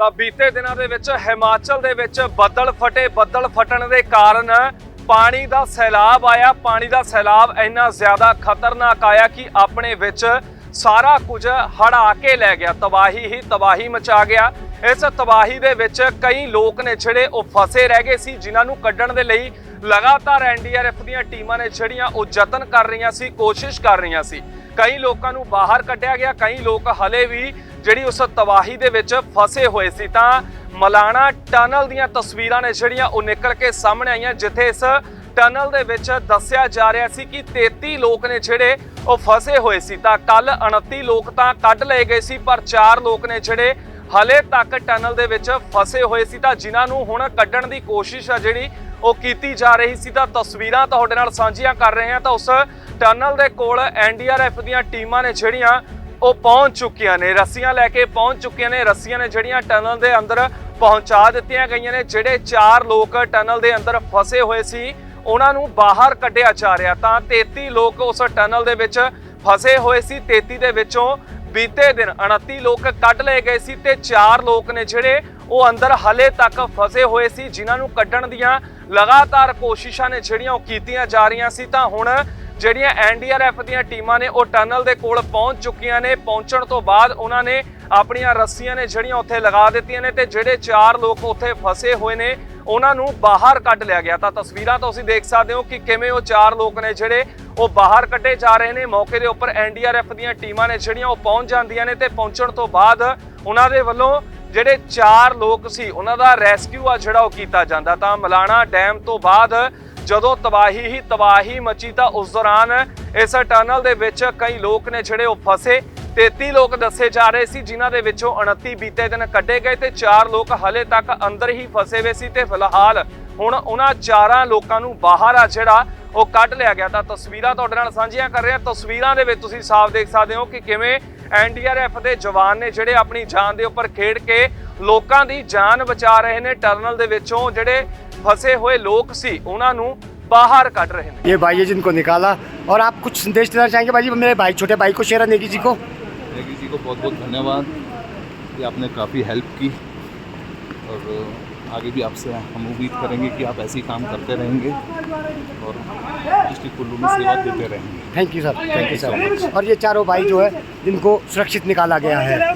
ਤਾਂ ਬੀਤੇ ਦਿਨਾਂ ਦੇ ਵਿੱਚ ਹਿਮਾਚਲ ਦੇ ਵਿੱਚ ਬੱਦਲ ਫਟੇ। ਬੱਦਲ ਫਟਣ ਦੇ ਕਾਰਨ ਪਾਣੀ ਦਾ ਸੈਲਾਬ ਆਇਆ। ਪਾਣੀ ਦਾ ਸੈਲਾਬ ਇੰਨਾ ਜ਼ਿਆਦਾ ਖਤਰਨਾਕ ਆਇਆ ਕਿ ਆਪਣੇ ਵਿੱਚ ਸਾਰਾ ਕੁਝ ਹੜਾ ਕੇ ਲੈ ਗਿਆ। ਤਬਾਹੀ ਹੀ ਤਬਾਹੀ ਮਚਾ ਗਿਆ। ਇਸ ਤਬਾਹੀ ਦੇ ਵਿੱਚ ਕਈ ਲੋਕ ਨੇ ਜਿਹੜੇ ਉਹ ਫਸੇ ਰਹਿ ਗਏ ਸੀ, ਜਿਨ੍ਹਾਂ ਨੂੰ ਕੱਢਣ ਦੇ ਲਈ ਲਗਾਤਾਰ ਐਨਡੀਆਰਐਫ ਦੀਆਂ ਟੀਮਾਂ ਨੇ ਜਿਹੜੀਆਂ ਉਹ ਯਤਨ ਕਰ ਰਹੀਆਂ ਸੀ, ਕੋਸ਼ਿਸ਼ ਕਰ ਰਹੀਆਂ ਸੀ। ਕਈ ਲੋਕਾਂ ਨੂੰ ਬਾਹਰ ਕੱਢਿਆ ਗਿਆ। ਕਈ ਲੋਕ ਹਲੇ ਵੀ ਜਿਹੜੀ ਉਸ ਤਬਾਹੀ ਦੇ ਵਿੱਚ ਫਸੇ ਹੋਏ ਸੀ, ਤਾਂ ਮਲਾਣਾ ਟਨਲ ਦੀਆਂ ਤਸਵੀਰਾਂ ਨੇ ਜਿਹੜੀਆਂ ਉਹ ਨਿਕਲ ਕੇ ਸਾਹਮਣੇ ਆਈਆਂ, ਜਿੱਥੇ ਇਸ ਟਨਲ ਦੇ ਵਿੱਚ ਦੱਸਿਆ ਜਾ ਰਿਹਾ ਸੀ ਕਿ 33 ਲੋਕ ਨੇ ਜਿਹੜੇ ਉਹ ਫਸੇ ਹੋਏ ਸੀ। ਤਾਂ ਕੱਲ 29 ਲੋਕ ਤਾਂ ਕੱਢ ਲਏ ਗਏ ਸੀ, ਪਰ 4 ਲੋਕ ਨੇ ਜਿਹੜੇ ਹਲੇ ਤੱਕ ਟਨਲ ਦੇ ਵਿੱਚ ਫਸੇ ਹੋਏ ਸੀ। ਤਾਂ ਜਿਨ੍ਹਾਂ ਨੂੰ ਹੁਣ ਕੱਢਣ ਦੀ ਕੋਸ਼ਿਸ਼ ਆ ਜਿਹੜੀ ਉਹ ਕੀਤੀ ਜਾ ਰਹੀ ਸੀ, ਤਾਂ ਤਸਵੀਰਾਂ ਤੁਹਾਡੇ ਨਾਲ ਸਾਂਝੀਆਂ ਕਰ ਰਹੇ ਹਾਂ। ਤਾਂ ਉਸ ਟਨਲ ਦੇ ਕੋਲ ਐਨਡੀਆਰਐਫ ਦੀਆਂ ਟੀਮਾਂ ਨੇ ਜਿਹੜੀਆਂ ਉਹ ਪਹੁੰਚ ਚੁੱਕੀਆਂ ਨੇ, ਰੱਸੀਆਂ ਲੈ ਕੇ ਪਹੁੰਚ ਚੁੱਕੀਆਂ ਨੇ, ਰੱਸੀਆਂ ਨੇ ਜਿਹੜੀਆਂ ਟਨਲ ਦੇ ਅੰਦਰ ਪਹੁੰਚਾ ਦਿੱਤੀਆਂ ਗਈਆਂ ਨੇ, ਜਿਹੜੇ ਚਾਰ ਲੋਕ ਟਨਲ ਦੇ ਅੰਦਰ ਫਸੇ ਹੋਏ ਸੀ, ਉਹਨਾਂ ਨੂੰ ਬਾਹਰ ਕੱਢਿਆ ਜਾ ਰਿਹਾ। ਤਾਂ 33 ਲੋਕ ਉਸ ਟਨਲ ਦੇ ਵਿੱਚ ਫਸੇ ਹੋਏ ਸੀ 33 ਦੇ ਵਿੱਚੋਂ ਬੀਤੇ ਦਿਨ 29 ਲੋਕ ਕੱਢ ਲਏ ਗਏ ਸੀ ਤੇ 4 ਲੋਕ ਨੇ ਜਿਹੜੇ ਉਹ ਅੰਦਰ ਹਲੇ ਤੱਕ ਫਸੇ ਹੋਏ ਸੀ, ਜਿਨ੍ਹਾਂ ਨੂੰ ਕੱਢਣ ਦੀਆਂ ਲਗਾਤਾਰ ਕੋਸ਼ਿਸ਼ਾਂ ਨੇ ਜਿਹੜੀਆਂ ਉਹ ਕੀਤੀਆਂ ਜਾ ਰਹੀਆਂ ਸੀ। ਤਾਂ ਹੁਣ ਜਿਹੜੀਆਂ ਐਨਡੀਆਰਐਫ ਦੀਆਂ ਟੀਮਾਂ ਨੇ, ਉਹ ਟਨਲ ਦੇ ਕੋਲ ਪਹੁੰਚ ਚੁੱਕੀਆਂ ਨੇ। ਪਹੁੰਚਣ ਤੋਂ ਬਾਅਦ ਉਹਨਾਂ ਨੇ ਆਪਣੀਆਂ ਰੱਸੀਆਂ ਨੇ ਜਿਹੜੀਆਂ ਉੱਥੇ ਲਗਾ ਦਿੱਤੀਆਂ ਨੇ ਤੇ ਜਿਹੜੇ ਚਾਰ ਲੋਕ ਉੱਥੇ ਫਸੇ ਹੋਏ ਨੇ, ਉਹਨਾਂ ਨੂੰ ਬਾਹਰ ਕੱਢ ਲਿਆ ਗਿਆ। ਤਾਂ ਤਸਵੀਰਾਂ ਤੋਂ ਤੁਸੀਂ ਦੇਖ ਸਕਦੇ ਹੋ ਕਿ ਕਿਵੇਂ ਉਹ ਚਾਰ ਲੋਕ ਨੇ ਜਿਹੜੇ, ਉਹ ਬਾਹਰ ਕੱਢੇ ਜਾ ਰਹੇ ਨੇ। ਮੌਕੇ ਦੇ ਉੱਪਰ ਐਨਡੀਆਰਐਫ ਦੀਆਂ ਟੀਮਾਂ ਨੇ ਜਿਹੜੀਆਂ, ਉਹ ਪਹੁੰਚ ਜਾਂਦੀਆਂ ਨੇ ਤੇ ਪਹੁੰਚਣ ਤੋਂ ਬਾਅਦ ਉਹਨਾਂ ਦੇ ਵੱਲੋਂ ਜਿਹੜੇ ਚਾਰ ਲੋਕ ਸੀ, ਉਹਨਾਂ ਦਾ ਰੈਸਕਿਊ ਆ ਜਿਹੜਾ ਉਹ ਕੀਤਾ ਜਾਂਦਾ। ਤਾਂ ਮਲਾਣਾ ਡੈਮ ਤੋਂ ਬਾਅਦ ਜਦੋਂ ਤਬਾਹੀ ਹੀ ਤਬਾਹੀ ਮਚੀ ਤਾਂ ਉਸ ਦੌਰਾਨ ਇਸ ਟਨਲ ਦੇ ਵਿੱਚ ਕਈ ਲੋਕ ਨੇ ਜਿਹੜੇ ਉਹ ਫਸੇ। 33 ਲੋਕ ਦੱਸੇ ਜਾ ਰਹੇ ਸੀ, ਜਿਨ੍ਹਾਂ ਦੇ ਵਿੱਚੋਂ 29 ਬੀਤੇ ਦਿਨ ਕੱਢੇ ਗਏ ਤੇ 4 ਲੋਕ ਹਲੇ ਤੱਕ ਅੰਦਰ ਹੀ ਫਸੇ ਹੋਏ ਸੀ ਤੇ ਫਿਲਹਾਲ ਹੁਣ ਉਹਨਾਂ ਚਾਰਾਂ ਲੋਕਾਂ ਨੂੰ ਬਾਹਰ ਆ ਜਿਹੜਾ ਉਹ ਕੱਢ ਲਿਆ ਗਿਆ। ਤਾਂ ਤਸਵੀਰਾਂ ਤੁਹਾਡੇ ਨਾਲ ਸਾਂਝੀਆਂ ਕਰ ਰਿਹਾ। ਤਸਵੀਰਾਂ ਦੇ ਵਿੱਚ ਤੁਸੀਂ ਸਾਫ਼ ਦੇਖ ਸਕਦੇ ਹੋ ਕਿ ਕਿਵੇਂ ਐਨਡੀਆਰਐਫ ਦੇ ਜਵਾਨ ਨੇ ਜਿਹੜੇ ਆਪਣੀ ਜਾਨ ਦੇ ਉੱਪਰ ਖੇਡ ਕੇ ਲੋਕਾਂ ਦੀ ਜਾਨ ਬਚਾ ਰਹੇ ਨੇ ਟਰਨਲ ਦੇ ਵਿੱਚੋਂ ਜਿਹੜੇ ਫਸੇ ਹੋਏ ਲੋਕ ਸੀ ਉਹਨਾਂ ਨੂੰ ਬਾਹਰ ਕੱਢ ਰਹੇ ਨੇ ये भाई है जिनको निकाला और आप कुछ संदेश देना चाहेंगे भाई जी मेरे भाई छोटे भाई को शेरा नेगी जी को नेगी जी को बहुत बहुत धन्यवाद कि आपने काफ़ी हेल्प की और आगे भी आपसे हम उम्मीद करेंगे कि आप ऐसे ही काम करते रहेंगे और डिस्ट्रिक्ट कुल्लू में सेवा देते रहेंगे thank you sir thank you sir और ये चारों भाई जो है जिनको सुरक्षित निकाला गया है